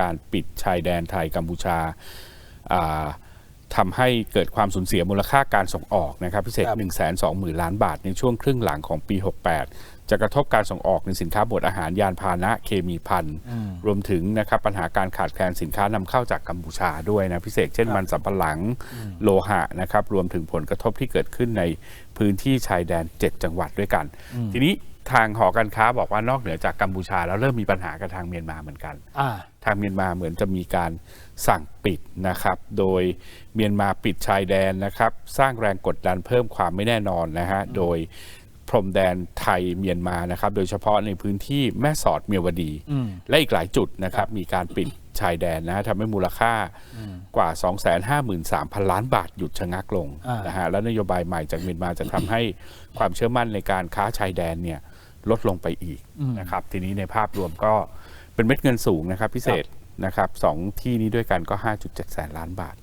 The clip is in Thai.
การปิดชายแดนไทยกัมพูชาอ่าทำให้เกิดความสูญเสียมูลค่าการส่งออกนะครับพิเศษครับ1 2 0 0 0 0 ล้านบาทในช่วงครึ่งหลังของปี 68จะกระทบการส่งออกในสินค้าบดอาหารยานพาหนะเคมีพันรวมถึงนะครับปัญหาการขาดแคลนสินค้านำเข้าจากกัมพูชาด้วยนะพิเศษเช่นมันสำปะหลังโลหะนะครับรวมถึงผลกระทบที่เกิดขึ้นในพื้นที่ชายแดน 7 จังหวัดด้วยกัน ทีนี้ทางหอการค้าบอกว่านอกเหนือจากกัมพูชา แล้วเริ่มมีปัญหากับทางเมียนมาเหมือนกันอ่าทางเมียนมาเหมือนจะมีการสั่งปิดนะครับ โดยเมียนมาปิดชายแดนนะครับ สร้างแรงกดดันเพิ่มความไม่แน่นอนนะฮะ โดยพ รมแดนไทยเมียนมานะครับ โดยเฉพาะในพื้นที่แม่สอดเมียวดี และอีกหลายจุดนะครับ มีการปิดชายแดนนะฮะทำให้มูลค่ากว่า 253,000 ล้านบาทหยุดชะงักลงอ่านนะฮะและนโยบายใหม่จากเมียนมาจะทำให้ความเชื่อมั่นในการค้าชายแดนเนี่ยลดลงไปอีกนะครับ ทีนี้ในภาพรวมก็เป็นเม็ดเงินสูงนะครับพิเศษนะครับสองที่นี้ด้วยกันก็ 5.7 แสนล้านบาท